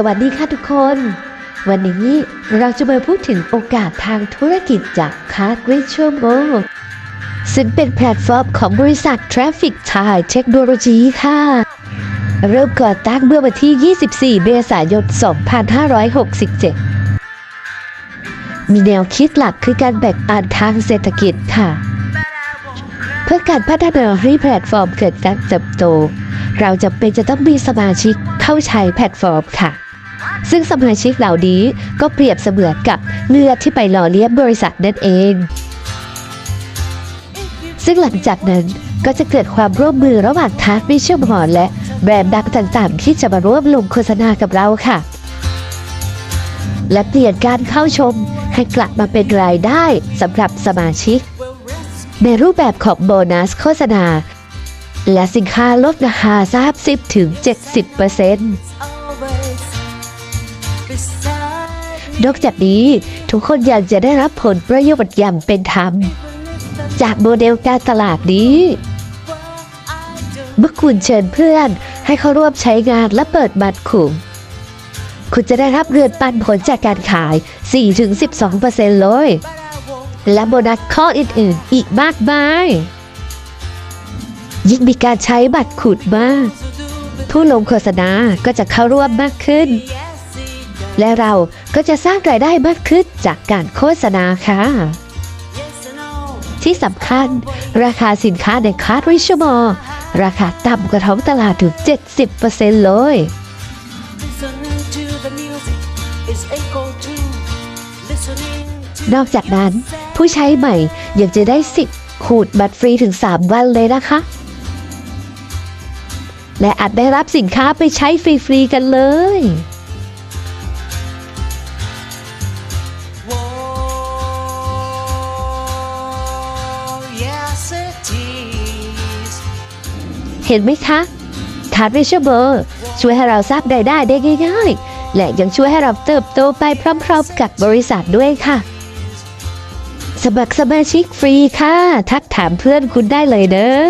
สวัสดีค่ะทุกคน วันนี้เราจะมาพูดถึงโอกาสทางธุรกิจจากคาร์ดริชโมซึ่งเป็นแพลตฟอร์มของบริษัท Traffic Tide Technology ค่ะ เริ่มก่อตั้งเมื่อวันที่ 24 เมษายน 2567 มีแนวคิดหลักคือการแบ่งปันทางเศรษฐกิจค่ะ เพื่อการพัฒนาให้แพลตฟอร์มเกิดการเติบโตเราจะเป็นจะต้องมีสมาชิกเข้าใช้แพลตฟอร์มค่ะ ซึ่งสมาชิกเหล่านี้ก็เปรียบเสมือนกับเลือดที่ไปหล่อเลี้ยงบริษัทนั่นเอง ซึ่งหลังจากนั้นก็จะเกิดความร่วมมือระหว่างทาร์วิชเชอร์มอนและแบรนด์ดังต่างๆ ที่จะมาร่วมลงโฆษณากับเราค่ะ และเปลี่ยนการเข้าชมให้กลับมาเป็นรายได้สำหรับสมาชิก ในรูปแบบของโบนัสโฆษณา และสินค้าลดราคา30ถึง 70% นอกจากนี้ทุกคนยังจะได้รับผลประโยชน์อย่างเป็นธรรม จากโมเดลการตลาดนี้ เมื่อคุณเชิญเพื่อนให้เขาร่วมใช้งานและเปิดบัตรขุม คุณจะได้รับเงินปันผลจากการขาย 4-12%เลย และโบนัสข้ออื่นๆ อีกมากมาย ยิ่งมีการใช้บัตรขูดมาก ผู้ลงโฆษณาก็จะเข้าร่วมมากขึ้น และเราก็จะสร้างรายได้มากขึ้นจากการโฆษณาค่ะ ที่สำคัญ ราคาสินค้าในคาร์ดริชมอลราคาต่ำกว่าท้องตลาดถึง 70%เลย นอกจากนั้น ผู้ใช้ใหม่ยังจะได้สิทธิ์ขูดบัตรฟรีถึง 3 วันเลยนะคะ และอาจได้รับสินค้าไปใช้ฟรี ๆ กันเลย เห็นไหมคะคาร์ดวิชเบอร์ช่วยให้เราทราบรายได้ได้ง่ายๆ และยังช่วยให้เราเติบโตไปพร้อมๆ กับบริษัทด้วยค่ะ สมัครสมาชิกฟรีค่ะ ทักถามเพื่อนคุณได้เลยเนอะ